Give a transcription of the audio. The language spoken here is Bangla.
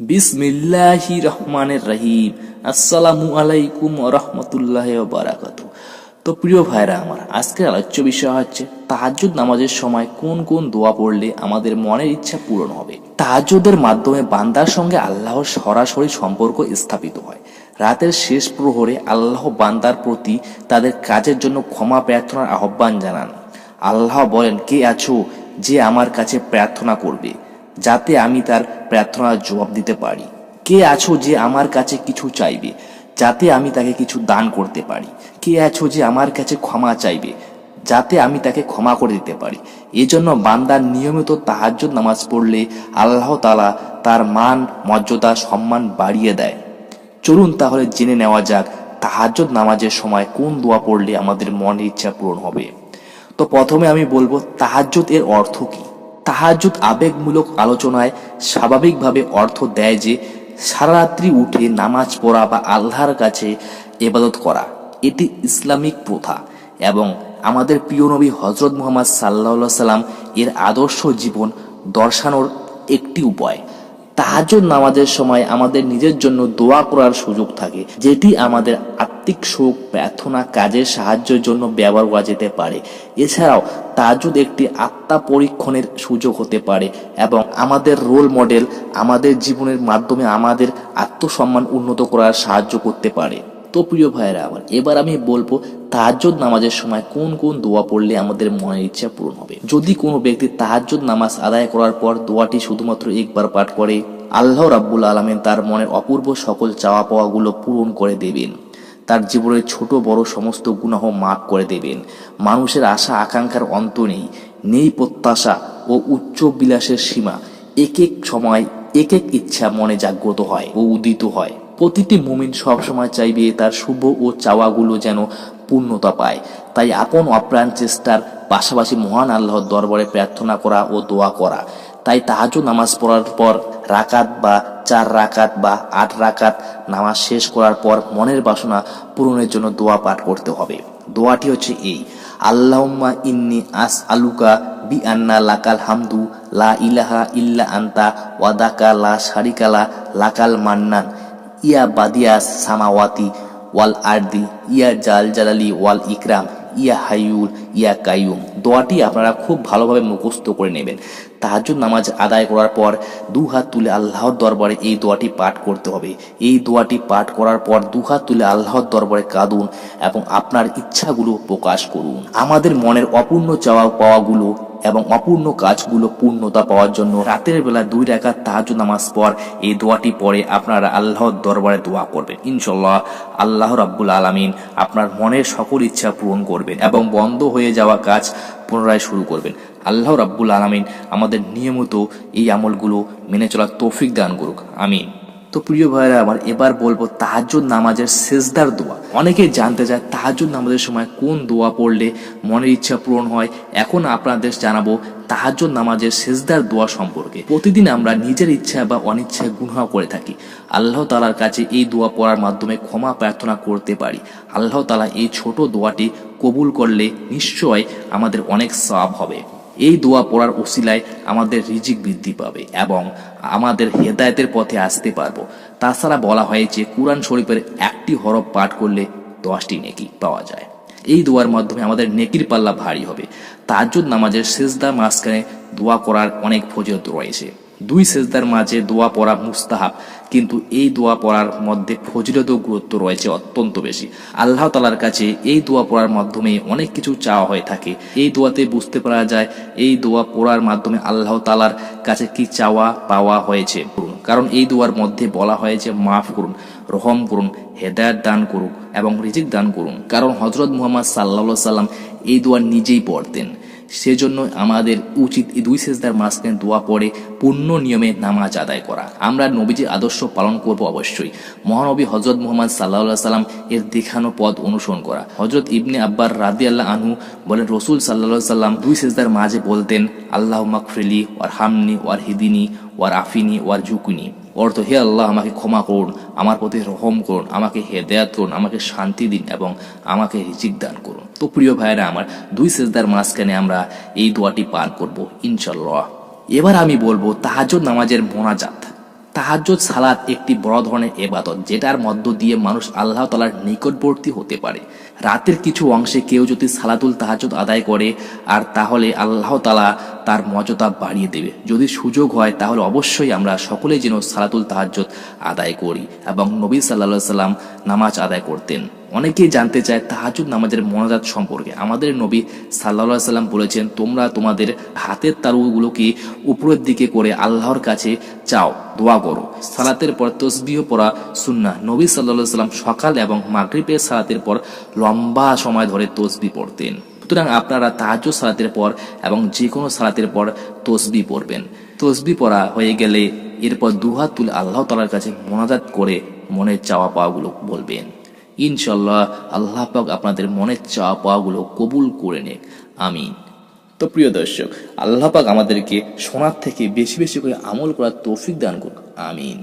বিসমিল্লাহি রহমানের রহিম। আসসালামু আলাইকুম রহমতুল্লাহ বারাকাত তো প্রিয় ভাইরা আমার, আজকের আলোচ্য বিষয় হচ্ছে, তাহাজ্জুদ নামাজের সময় কোন কোন দোয়া পড়লে আমাদের মনের ইচ্ছা পূরণ হবে? তাহাজ্জুদের মাধ্যমে বান্দার সঙ্গে আল্লাহর সরাসরি সম্পর্ক স্থাপিত হয়। রাতের শেষ প্রহরে আল্লাহ বান্দার প্রতি তাদের কাজের জন্য ক্ষমা প্রার্থনার আহ্বান জানান। আল্লাহ বলেন, কে আছো যে আমার কাছে প্রার্থনা করবে? যাতে আমি তার প্রার্থনার জবাব দিতে পারি। কে আছো যে আমার কাছে কিছু চাইবে? যাতে আমি তাকে কিছু দান করতে পারি। কে আছো যে আমার কাছে ক্ষমা চাইবে? যাতে আমি তাকে ক্ষমা করে দিতে পারি। এজন্য বান্দার নিয়মিত তাহাজ্জুদ নামাজ পড়লে আল্লাহ তালা তার মান, মর্যাদা, সম্মান বাড়িয়ে দেয়। চলুন তাহলে জেনে নেওয়া যাক তাহাজ্জুদ নামাজের সময় কোন দোয়া পড়লে আমাদের মনের ইচ্ছা পূরণ হবে। তো প্রথমে আমি বলব তাহাজ্জুদ এর অর্থ কি? তাহাজ্জুদ আবেগমূলক আলোচনায় স্বাভাবিকভাবে অর্থ দেয় যে, সারারাত্রি উঠে নামাজ পড়া বা আল্লাহর কাছে এবাদত করা, এটি ইসলামিক প্রথা এবং আমাদের প্রিয় নবী হজরত মোহাম্মদ সাল্লাহ সাল্লাম এর আদর্শ জীবন দর্শানোর একটি উপায়। তাহাজ্জুদ নামাজের সময় আমাদের নিজের জন্য দোয়া করার সুযোগ থাকে, যেটি আমাদের আত্মিক শোক প্রার্থনা কাজের সাহায্যের জন্য ব্যবহার করা যেতে পারে। এছাড়াও তাহাজ্জুদ একটি আত্মা পরীক্ষণের সুযোগ হতে পারে এবং আমাদের রোল মডেল আমাদের জীবনের মাধ্যমে আমাদের আত্মসম্মান উন্নত করার সাহায্য করতে পারে। তো প্রিয় ভাইয়েরা আমার, এবার আমি বলব তাহাজ্জুদ নামাজের সময় কোন কোন দোয়া পড়লে আমাদের মনের ইচ্ছা পূরণ হবে। যদি কোনো ব্যক্তি তাহাজ্জুদ নামাজ আদায় করার পর দোয়াটি শুধুমাত্র একবার পাঠ করে, আল্লাহ রাব্বুল আলমেন তার মনের অপূর্ব সকল চাওয়া পাওয়াগুলো পূরণ করে দেবেন। তার জীবনের ছোট বড় সমস্ত গুনাহ মাফ করে দেবেন। মানুষের আশা আকাঙ্ক্ষার অন্ত নেই। নেই প্রত্যাশা ও উচ্চ বিলাসের সীমা। এক এক সময়, এক এক ইচ্ছা মনে জাগ্রত হয় ও উদিত হয়। প্রতিটি মুমিন সবসময় চাইবে তার শুভ ও চাওয়াগুলো যেন পূর্ণতা পায়। তাই আপন অপ্রাণ চেষ্টার পাশাপাশি মহান আল্লাহর দরবারে প্রার্থনা করা ও দোয়া করা। তাই তাহাজু নামাজ পড়ার পর রাকাত বা চার রাকাত বা আট রাকাত নামাজ শেষ করার পর মনের বাসনা পূরণের জন্য দোয়া পাঠ করতে হবে। দোয়াটি হচ্ছে এই, আল্লাহুম্মা ইন্নি আস আলুকা বি আন্না লাকাল হামদু, লা ইলাহা ইল্লা আন্তা ওয়াদাকা লা শারিকালা লাকাল মান্নান, ইয়া বাদিয়াস সামাওয়াতি, ওয়াল আরদি, ইয়া জাল জালালি, ওয়াল ইকরাম, ইয়া হাইউল ইয়া কাইয়ুম। দোয়াটি আপনারা খুব ভালোভাবে মুখস্থ করে নেবেন। তাহাজুদ নামাজ আদায় করার পর দু হাত তুলে আল্লাহর দরবারে এই দোয়াটি পাঠ করতে হবে। এই দোয়াটি পাঠ করার পর দু হাত তুলে আল্লাহর দরবারে কাঁদুন এবং আপনার ইচ্ছাগুলো প্রকাশ করুন। আমাদের মনের অপূর্ণ চাওয়া পাওয়াগুলো এবং অপূর্ণ কাজগুলো পূর্ণতা পাওয়ার জন্য রাতের বেলা দুই রাকাত তাহাজ্জুদ নামাজ পর এই দোয়াটি পরে আপনারা আল্লাহর দরবারে দোয়া করবেন। ইনশাল্লাহ আল্লাহ রাব্বুল আলামিন আপনার মনের সকল ইচ্ছা পূরণ করবেন এবং বন্ধ হয়ে যাওয়া কাজ পুনরায় শুরু করবেন। আল্লাহ রাব্বুল আলামিন আমাদের নিয়মিত এই আমলগুলো মেনে চলার তৌফিক দান করুক। আমিন। তো প্রিয় ভাইরা, আমার এবার বলব তাহাজ্জুদ নামাজের সেজদার দোয়া। অনেকেই জানতে চায় তাহাজ্জুদ নামাজের সময় কোন দোয়া পড়লে মনের ইচ্ছা পূরণ হয়। এখন আপনাদের জানাব তাহাজ্জুদ নামাজের সেজদার দোয়া সম্পর্কে। প্রতিদিন আমরা নিজের ইচ্ছা বা অনিচ্ছায় গুনহা করে থাকি। আল্লাহ তালার কাছে এই দোয়া পড়ার মাধ্যমে ক্ষমা প্রার্থনা করতে পারি। আল্লাহ তালা এই ছোট দোয়াটি কবুল করলে নিশ্চয় আমাদের অনেক সব হবে। এই দোয়া পড়ার ওসিলায় আমাদের রিজিক বৃদ্ধি পাবে এবং আমাদের হেদায়তের পথে আসতে পারব। তাছাড়া বলা হয় যে কোরআন শরীফের একটি হরফ পাঠ করলে দশটি নেকি পাওয়া যায়। এই দোয়ার মাধ্যমে আমাদের নেকির পাল্লা ভারী হবে। তাজ্জুদ নামাজের শেষদা মাঝখানে দোয়া করার অনেক ফজিলত রয়েছে। দুই সেজদার মাঝে দোয়া পড়া মুস্তাহাব, কিন্তু এই দোয়া পড়ার মধ্যে ফজিলত ও গুরুত্ব রয়েছে অত্যন্ত বেশি। আল্লাহ তালার কাছে এই দোয়া পড়ার মাধ্যমে অনেক কিছু চাওয়া হয়ে থাকে। এই দোয়াতে বুঝতে পারা যায়, এই দোয়া পড়ার মাধ্যমে আল্লাহ তালার কাছে কি চাওয়া পাওয়া হয়েছে। কারণ এই দোয়ার মধ্যে বলা হয়েছে, মাফ করুন, রহম করুন, হেদায়ত দান করুন এবং রিজিক দান করুন। কারণ হজরত মুহাম্মদ সাল্লা সাল্লাম এই দোয়া নিজেই পড়তেন। সেজন্য আমাদের উচিত এই দুই সেজদার মাঝখানে দোয়া পড়ে পূর্ণ নিয়মে নামাজ আদায় করা। আমরা নবীজির আদর্শ পালন করব অবশ্যই। মহানবী হজরত মোহাম্মদ সাল্লাহ সাল্লাম এর দেখানো পদ অনুসরণ করা। হজরত ইবনে আব্বার রাদি আল্লাহ আনহু বলেন, রসুল সাল্লা সাল্লাম দুই সেজদার মাঝে বলতেন আল্লাহ মাকফিলি ওয়ার হামনি ওয়ার হিদিনী ওয়ার আফিনি ওয়ার জুকুনি অর্থ হে আল্লাহ, আমাকে ক্ষমা করুন, আমার প্রতি রহম করুন, আমাকে হেদায়াত করুন, আমাকে শান্তি দিন এবং আমাকে রিজিক দান করুন। তো প্রিয় ভাইরা আমার, দুই সেজদার মাঝখানে আমরা এই দোয়াটি পার করব ইনশাল্লাহ এবার আমি বলব তাহাজুদ নামাজের মোনাজাত। তাহাজ্জুদ, সালাত একটি বড় ধরনের এবাদত যেটার মধ্য দিয়ে মানুষ আল্লাহ তালার নিকটবর্তী হতে পারে। রাতের কিছু অংশে কেউ যদি সালাতুল তাহাজুদ আদায় করে, আর তাহলে আল্লাহ তালা তার মর্যাদা বাড়িয়ে দেবে। যদি সুযোগ হয়, তাহলে অবশ্যই আমরা সকলে যেন সালাতুল তাহাজ্জুদ আদায় করি এবং নবী সাল্লা সাল্লাম নামাজ আদায় করতেন। অনেকেই জানতে চায় তাহাজুদ নামাজের মনাজাত সম্পর্কে। আমাদের নবী সাল্লা সাল্লাম বলেছেন, তোমরা তোমাদের হাতের তারুগুলোকে উপরের দিকে করে আল্লাহর কাছে চাও, দোয়া করো। সালাতের পর তসবিহ পড়া সুন্না নবী সাল্লা সাল্লাম সকাল এবং মাগরিবের সালাতের পর লম্বা সময় ধরে তসবি পড়তেন। সুতরাং আপনারা তাহাজ সালাতের পর এবং যে কোনো সালাতের পর তসবি পড়বেন। তসবি পড়া হয়ে গেলে এরপর দুহাত তুলে আল্লাহ তালার কাছে মোনাজাত করে মনের চাওয়া পাওয়াগুলো বলবেন। ইনশাল্লাহ আল্লাহ পাক আপনাদের মনের চাওয়া পাওয়াগুলো কবুল করে নেক। আমিন। তো প্রিয় দর্শক, আল্লাহ পাক আমাদেরকে শোনার থেকে বেশি বেশি করে আমল করার তৌফিক দান করুন আমিন।